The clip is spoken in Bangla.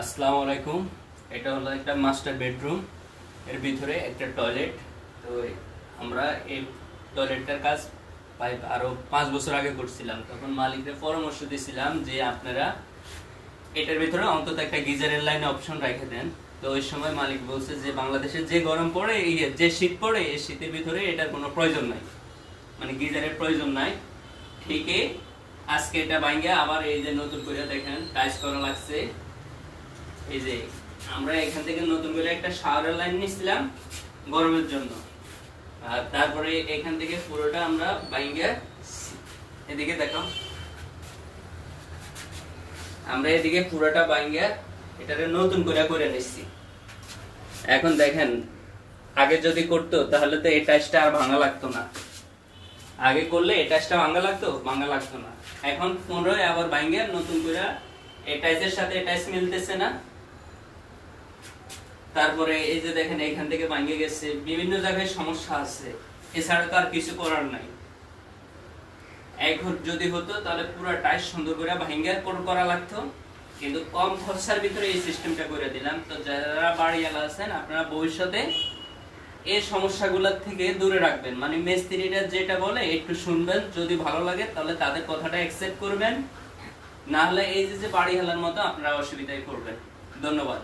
আসসালামু আলাইকুম। এটা হলো একটা মাস্টার বেডরুম এর ভিতরে একটা টয়লেট তো আমরা এই টয়লেটটার কাজ প্রায় আরও পাঁচ বছর আগে করছিলাম। তখন মালিকদের পরামর্শ দিয়েছিলাম যে আপনারা এটার ভিতরে অন্তত একটা গিজারের লাইনে অপশন রেখে দেন। তো ওই সময় মালিক বলছে যে, বাংলাদেশে যে গরম পড়ে যে শীত পড়ে, এই শীতের ভিতরে এটার কোনো প্রয়োজন নাই। মানে গিজারের প্রয়োজন নাই। ঠিকই আজকে এটা ভাঙ্গে আবার এই যে নতুন করে দেখেন টাইস করা লাগছে। এই যে, আমরা এখান থেকে নতুন করে একটা শাওয়ারের লাইন নিছিলাম গরমের জন্য। আর তারপরে এখান থেকে পুরোটা আমরা এদিকে দেখো। আমরা এদিকে পুরোটা এটারে নতুন করে করে এখন দেখেন, আগে যদি করতো, তাহলে তো এই আর ভাঙা লাগতো না। আগে করলে এই ভাঙা লাগতো ভাঙা লাগতো না। এখন পুনরায় আবার ভাঙ্গে নতুন করে এই সাথে এই মিলতেছে না। তারপরে এই যে দেখেন, এখান থেকে ভাঙে গেছে। বিভিন্ন জায়গায় সমস্যা আছে। এছাড়া তো আর কিছু করার নাই। এখন যদি হতো, তাহলে পুরো টাইস সুন্দর করে ভাঙ্গে করা লাগতো? কিন্তু কম খরচার ভিতরে এই সিস্টেমটা করে দিলাম। তো যারা বাড়িওয়ালা আছেন, আপনারা ভবিষ্যতে এই সমস্যাগুলোর থেকে দূরে রাখবেন। মানে মিস্ত্রিরা যেটা বলে, একটু শুনবেন। যদি ভালো লাগে, তাহলে তাদের কথাটা অ্যাকসেপ্ট করবেন। না হলে এই যে যে বাড়ি হেলার মতো, আপনারা অসুবিধায় পড়বেন। ধন্যবাদ।